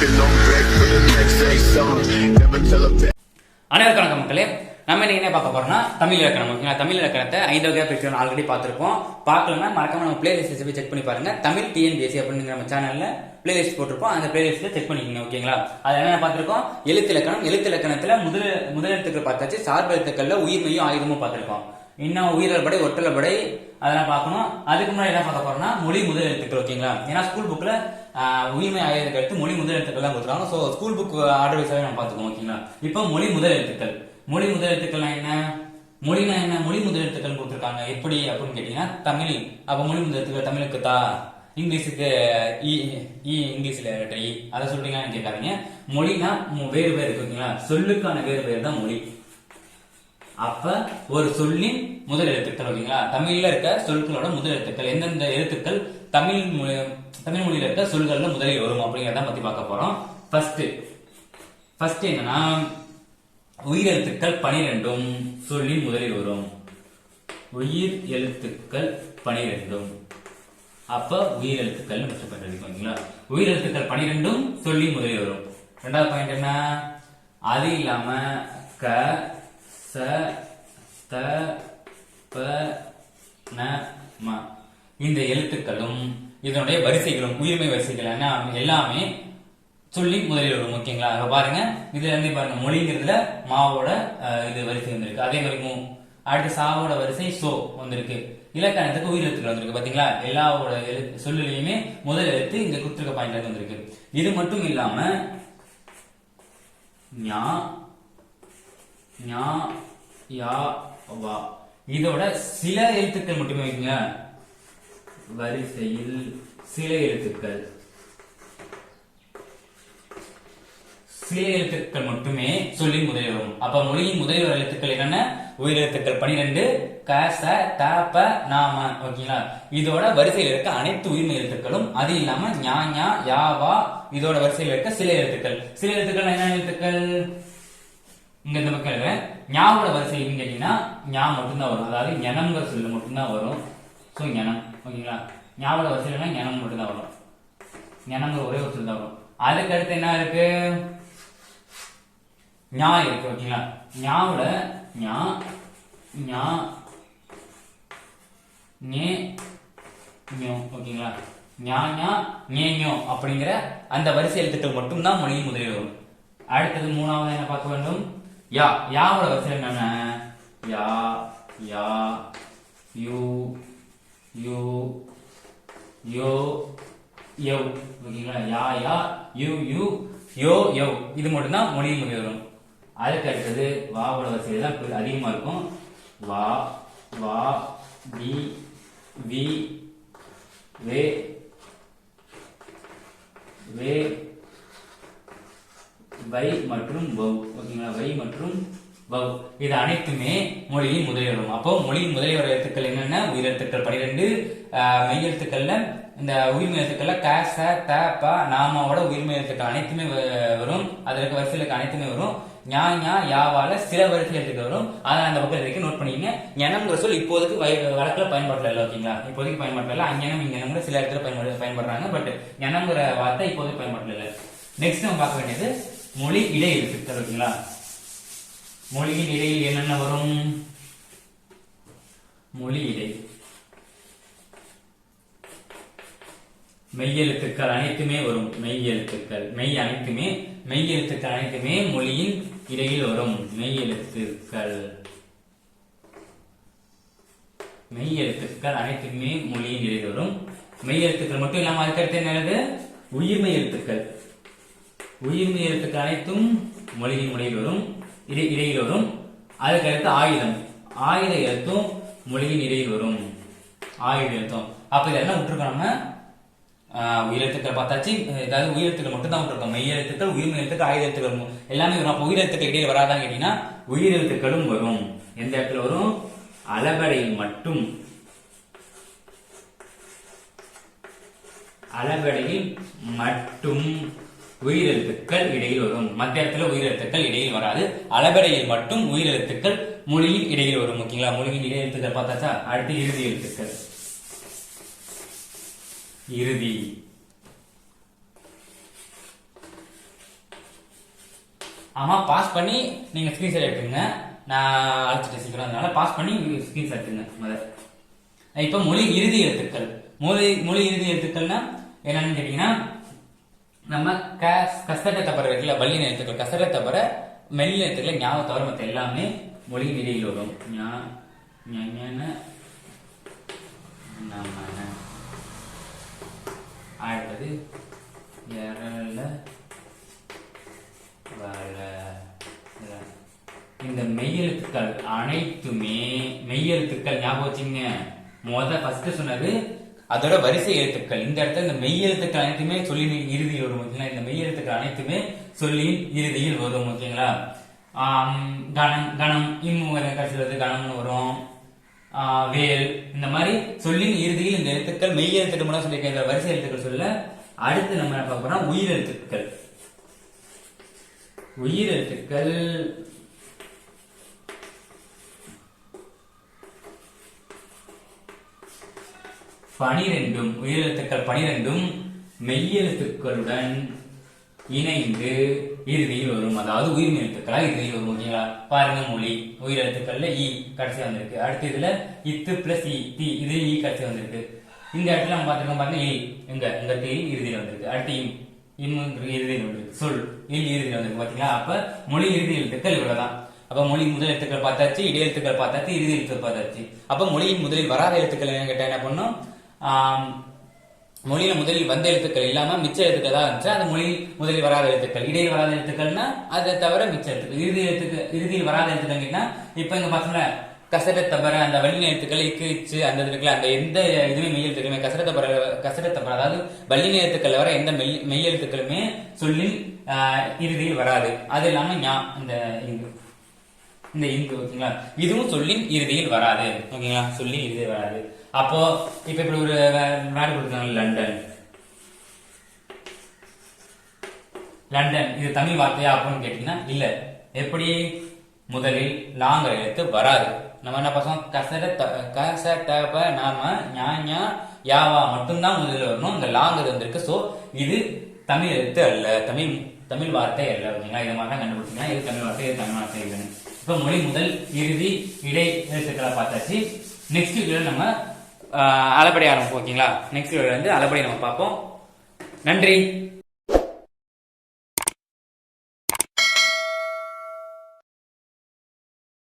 Smoking அனைவருக்கும் வணக்கம் மக்களே. நம்ம இன்னைக்கு என்ன பார்க்க போறோம்னா தமிழ் இலக்கணம். ஓகேங்களா தமிழ் இலக்கணத்தை ஐந்து வகையாக பிரிக்கிறோம் ஆல்ரெடி பார்த்துருப்போம். பார்க்கலன்னா மறக்காம நம்ம பிளேலிஸ்ட் போய் செக் பண்ணி பாருங்க. தமிழ் டிஎன்பிஎஸ்சி அப்படிங்கிற நம்ம சேனல்ல பிளேலிஸ்ட் போட்டிருப்போம். அந்த பிளேலிஸ்ட்ல செக் பண்ணிக்கோங்க ஓகேங்களா அது என்னென்ன பார்த்துருக்கோம்? எழுத்து இலக்கணம். எழுத்து இலக்கணத்துல முதல் முதல் எழுத்துக்கள் பார்த்தாச்சு. சார்பு எழுத்துக்கள்ல உயிர்மையும் ஆயுதமும் பார்த்துருக்கோம். இன்னும் உயிரல் படை ஒற்றல் படை அதெல்லாம் பார்க்கணும். அதுக்கு முன்னாடி என்ன பார்க்க போறோம்னா மொழி முதல் எழுத்துக்கள் ஓகேங்களா ஏன்னா ஸ்கூல் புக்கில் உயிர்மை ஆயுதத்துக்கு அடுத்து மொழி முதல் எழுத்துக்கள் தான் கொடுத்துருக்காங்க. ஸோ ஸ்கூல் புக் ஆர்டர் வைஸாவே நம்ம பார்த்துக்கோம் ஓகேங்களா? இப்போ மொழி முதல் எழுத்துக்கள் மொழி முதல் எழுத்துக்கள்னா என்ன? மொழினா என்ன? மொழி முதல் எழுத்துக்கள் கொடுத்துருக்காங்க. எப்படி அப்படின்னு கேட்டீங்கன்னா தமிழ். அப்போ மொழி முதல் எழுத்துக்கள் தமிழுக்கு தா இங்கிலீஷுக்கு இ இ இங்கிலீஷில் லெட்டர் இ அதை சொல்றீங்களான்னு கேட்காதீங்க. மொழினா மு- வேறு பேர் ஓகேங்களா? சொல்லுக்கான வேறு பேர் தான் மொழி. அப்ப ஒரு சொல்லின் முதல் எழுத்துக்கள் ஓகேங்களா? தமிழ்ல இருக்க சொல்களோட முதல் எழுத்துக்கள் எந்தெந்த எழுத்துக்கள் தமிழ் மொழி தமிழ் மொழியில இருக்க சொல்கள்ல முதலில் வரும் அப்படிங்கறத பத்தி பார்க்க போறோம். ஃபஸ்ட்டு ஃபஸ்ட்டு என்னன்னா உயிர் எழுத்துக்கள் பனிரெண்டும் சொல்லின் முதலில் வரும். உயிர் எழுத்துக்கள் பனிரெண்டும். அப்ப உயிர் எழுத்துக்கள் கற்றுக்கொண்டிருக்கோம் ஓகேங்களா உயிர் எழுத்துக்கள் பனிரெண்டும் சொல்லி முதலில் வரும். ரெண்டாவது பாயிண்ட் என்ன? அது இல்லாம க ச த ப ந ம இந்த எழுத்துக்களும் இதனுடைய வரிசைகளும் உயிர்மை வரிசைகள் என்ன? எல்லாமே சொல்லி முதலில் வரும் ஓகேங்களா? அதை பாருங்க. இதுல இருந்து பாருங்க மொழிங்கிறதுல மாவோட இது வரிசை வந்திருக்கு. அதே மாதிரி மூ அடுத்து சாவோட வரிசை சோ வந்திருக்கு. இலக்கணத்துக்கு உயிர் எழுத்துக்கள் வந்திருக்கு பாத்தீங்களா? எல்லாவோட எழு சொல்லுலையுமே முதல் எழுத்து இந்த குத்துருக்க பாயிண்ட் வந்திருக்கு. இது மட்டும் இல்லாம ஞா ஞா யா வா. இதோட சில எழுத்துக்கள் மட்டுமே வைங்க. வரிசையில் சில எழுத்துக்கள். சில எழுத்துக்கள் மட்டுமே சொல்லி முதலில் வரும். அப்ப மொழியின் முதலில் வர எழுத்துக்கள் என்னென்ன? உயிர் எழுத்துக்கள் பனிரெண்டு க ச த ப நாம ஓகேங்களா? இதோட வரிசையில் இருக்க அனைத்து உயிர்மை எழுத்துக்களும் அது இல்லாம ஞா ஞா யாவா இதோட வரிசையில் இருக்க சில எழுத்துக்கள். சில எழுத்துக்கள் என்ன எழுத்துக்கள்? இங்க இந்த பக்கம் எழுதுறேன். ஞாவோட வரிசை எப்படின்னு கேட்டீங்கன்னா ஞா மட்டும்தான் வரும். அதாவது ஞனம்ங்கிற சொல்லு மட்டும்தான் வரும். ஸோ ஞனம். ஓகேங்களா? ஞாவோட வரிசையில ஞனம் மட்டும்தான் வரும். ஞனங்கிற ஒரே ஒரு சொல் தான் வரும். அதுக்கு அடுத்து என்ன இருக்கு? ஞா இருக்கு ஓகேங்களா? ஞாவோட ஞா ஞா ஞே ஞோ ஓகேங்களா? ஞா ஞா ஞே ஞோ அப்படிங்கிற அந்த வரிசை எழுத்துக்கள் மட்டும்தான் மொழியின் முதலில் வரும். அடுத்தது மூணாவது என்ன பார்க்க வேண்டும்? யா. யாவோட வரிசை என்னென்ன? யா யா யூ யூ யோ யோ ஓகேங்களா? யா யா யூ யூ யோ யோ இது மட்டும்தான் மொழியின் மொழி வரும் அதுக்கு அடுத்தது வாவோட வரிசையில் தான் அதிகமாக இருக்கும். வா வா வி வி வே வே வை மற்றும் வவ் ஓகேங்களா? வை மற்றும் வவ் இது அனைத்துமே மொழியின் முதலியவரும். அப்போ மொழியின் முதலியவர் எழுத்துக்கள் என்னென்ன? உயிரெழுத்துக்கள் பனிரெண்டு மெய் எழுத்துக்கள்ல இந்த உயிர்மை எழுத்துக்கள்ல க ச த ப நாமாவோட உயிர்மை எழுத்துக்கள் அனைத்துமே வரும். அதற்கு இருக்க வரிசையில் அனைத்துமே வரும். ஞா ஞா யாவால சில வரிசை எழுத்துக்கள் வரும். அதை அந்த பக்கம் வரைக்கும் நோட் பண்ணிக்கங்க. ஞனம்ங்கிற சொல் இப்போதைக்கு வழக்கில் வழக்குல பயன்பாட்டில் இல்லை ஓகேங்களா இப்போதைக்கு பயன்பாட்டில் இல்லை அஞ்ஞனம் இங்கனம் கூட சில இடத்துல பயன்படு பயன்படுறாங்க. பட் ஞனம்ங்கிற வார்த்தை இப்போதைக்கு பயன்பாட்டில் இல்லை நெக்ஸ்ட் நம்ம பார்க்க வேண்டியது மொழி இடை எழுத்துக்கள் ஓகேங்களா? மொழியின் இடையில் என்னென்ன வரும்? மொழி இடை. மெய்யெழுத்துக்கள் அனைத்துமே வரும். மெய் எழுத்துக்கள். மெய் அனைத்துமே மெய் எழுத்துக்கள் அனைத்துமே மொழியின் இடையில் வரும். மெய் எழுத்துக்கள். மெய் எழுத்துக்கள் அனைத்துமே மொழியின் இடையில் வரும். மெய் எழுத்துக்கள் மட்டும் இல்லாமல் அதுக்கடுத்து என்னது உயிர்மெய் எழுத்துக்கள். உயிர்மெய் எழுத்துக்கள் அனைத்தும் மொழியின் மொழியில் வரும். இடை இடையில் வரும். அதுக்கடுத்து ஆயுதம். ஆயுத எழுத்தும் மொழியின் இடையில் வரும். ஆயுத எழுத்தும். அப்ப இதெல்லாம் விட்டுருக்கோம் நம்ம? ஆஹ் உயிரெழுத்துக்கள் பார்த்தாச்சு. ஏதாவது உயிரெழுத்துக்கள் மட்டும் தான் விட்டுருக்கோம். மெய் எழுத்துக்கள் உயிர் எழுத்துக்கள் ஆயுத எழுத்துக்கள் எல்லாமே வரும். அப்போ உயிரெழுத்துக்கள் இடையில் வராதான்னு கேட்டீங்கன்னா உயிரெழுத்துக்களும் வரும். எந்த இடத்துல வரும்? அளபடையில் மட்டும். அளபடையில் மட்டும். உயிரெழுத்துக்கள் இடையில் வரும். மற்ற இடத்துல உயிரெழுத்துக்கள் இடையில் வராது. அளபடையில் மட்டும் உயிரெழுத்துக்கள் மொழியில் இடையில் வரும் ஓகேங்களா? மொழியில் இடையில் எழுத்துக்கள் பார்த்தாச்சா? அடுத்து இறுதி எழுத்துக்கள். இறுதி. ஆமா பாஸ் பண்ணி நீங்க ஸ்கிரீன்ஷாட் எடுத்துங்க நான் அழைச்சிட்டு சீக்கிரம் அதனால பாஸ் பண்ணி ஸ்கிரீன்ஷாட் எடுத்துங்க முதல்ல. இப்ப மொழி இறுதி எழுத்துக்கள். மொழி மொழி இறுதி எழுத்துக்கள்னா என்னன்னு கேட்டீங்கன்னா நம்ம க கசட தப்பற இருக்குல்ல வல்லின எழுத்துக்கள் கசட தப்பற மெல்லின எழுத்துக்களை ஞாபகம் தவிர மற்ற எல்லாமே மொழி நிலையில் வரும். அடுத்தது எரல வல இந்த மெய்யெழுத்துக்கள் அனைத்துமே மெய்யெழுத்துக்கள் ஞாபகம் வச்சுங்க முத ஃபர்ஸ்ட் சொன்னது அதோட வரிசை எழுத்துக்கள். இந்த இடத்துல இந்த மெய்யெழுத்துக்கள் அனைத்துமே சொல்லின் இறுதியில் வரும் ஓகேங்களா? இந்த மெய் எழுத்துக்கள் அனைத்துமே சொல்லின் இறுதியில் வரும் ஓகேங்களா? கணம் கணம் இம்முகிற கடைசியில் வந்து கணம்னு வரும். வேல் இந்த மாதிரி சொல்லின் இறுதியில் இந்த எழுத்துக்கள் மெய் எழுத்துக்கள் மூலம் சொல்லியிருக்க இந்த வரிசை எழுத்துக்கள் சொல்ல அடுத்து நம்ம என்ன பார்க்க போறோம்? உயிர் எழுத்துக்கள். உயிர் எழுத்துக்கள் பனிரெண்டும் உயிரெழுத்துக்கள் பனிரெண்டும் மெய்யெழுத்துக்களுடன் இணைந்து இறுதியில் வரும். அதாவது உயிர் எழுத்துக்களா இறுதியில் வரும் ஓகேங்களா? பாருங்க மொழி. உயிரெழுத்துக்கள்ல e இ கடைசி வந்திருக்கு. அடுத்து இதுல இத்து பிளஸ் இ தி இது e இ கடைசி வந்திருக்கு. இந்த இடத்துல நம்ம பார்த்துருக்கோம் பாருங்க e. இ எங்க இந்த தி இறுதியில் வந்திருக்கு. அடுத்து இம். இம்முங்கிற இறுதியில் வந்திருக்கு. சொல். இல் இறுதியில் வந்திருக்கு பாத்தீங்களா? அப்ப மொழி இறுதி எழுத்துக்கள் இவ்வளவுதான். அப்ப மொழி முதல் எழுத்துக்கள் பார்த்தாச்சு இடையெழுத்துக்கள் பார்த்தாச்சு இறுதி எழுத்துக்கள் பார்த்தாச்சு. அப்ப மொழியின் முதலில் வராத எழுத்துக்கள் என்ன கேட்டா என்ன பண்ணும்? மொழியில முதலில் வந்த எழுத்துக்கள் இல்லாம மிச்ச எழுத்துக்கள் தான் இருந்துச்சு. அந்த மொழியில் முதலில் வராத எழுத்துக்கள் இடையில் வராத எழுத்துக்கள்னா அதை தவிர மிச்ச எழுத்துக்கள். இறுதி எழுத்துக்கு இறுதியில் வராத எழுத்துக்கள்னா இப்ப இங்க பாத்தீங்களா கசட தவிர அந்த வள்ளி எழுத்துக்கள் இக்கு இச்சு அந்த இது இருக்குல்ல அந்த எந்த இதுவுமே மெய் எழுத்துக்களுமே கசட தவிர கசட தவிர அதாவது வள்ளி எழுத்துக்கள் வர எந்த மெய் மெய் எழுத்துக்களுமே சொல்லில் இறுதியில் வராது. அது இல்லாம ஞா இந்த இங்கு. இந்த இங்கு ஓகேங்களா? இதுவும் சொல்லின் இறுதியில் வராது ஓகேங்களா? சொல்லின் இறுதியில் வராது. அப்போ இப்ப இப்படி ஒரு வேர்டு கொடுத்தாங்க லண்டன். லண்டன் இது தமிழ் வார்த்தையா அப்படின்னு கேட்டீங்கன்னா இல்ல. எப்படி? முதலில் லாங் எழுத்து வராது. நம்ம என்ன பசங்க? கசட த- கசடப நாம ஞாஞா யாவா மட்டும்தான் முதலில் வரணும். இந்த லாங்கிறது வந்திருக்கு. ஸோ இது தமிழ் எழுத்து அல்ல. தமிழ் தமிழ் வார்த்தை அல்ல ஓகேங்களா இதை மாதிரி தான் கண்டுபிடிச்சிங்கன்னா இது தமிழ் வார்த்தை இது தமிழ் வார்த்தை இல்லைன்னு. இப்போ மொழி முதல் இறுதி இடை எழுத்துக்களை பார்த்தாச்சு. நெக்ஸ்ட் வீடியோல நம்ம அலப்படி ஆரம்பிப்போம் ஓகேங்களா நெக்ஸ்ட் வீடியோல வந்து அளபடி நம்ம பார்ப்போம். நன்றி.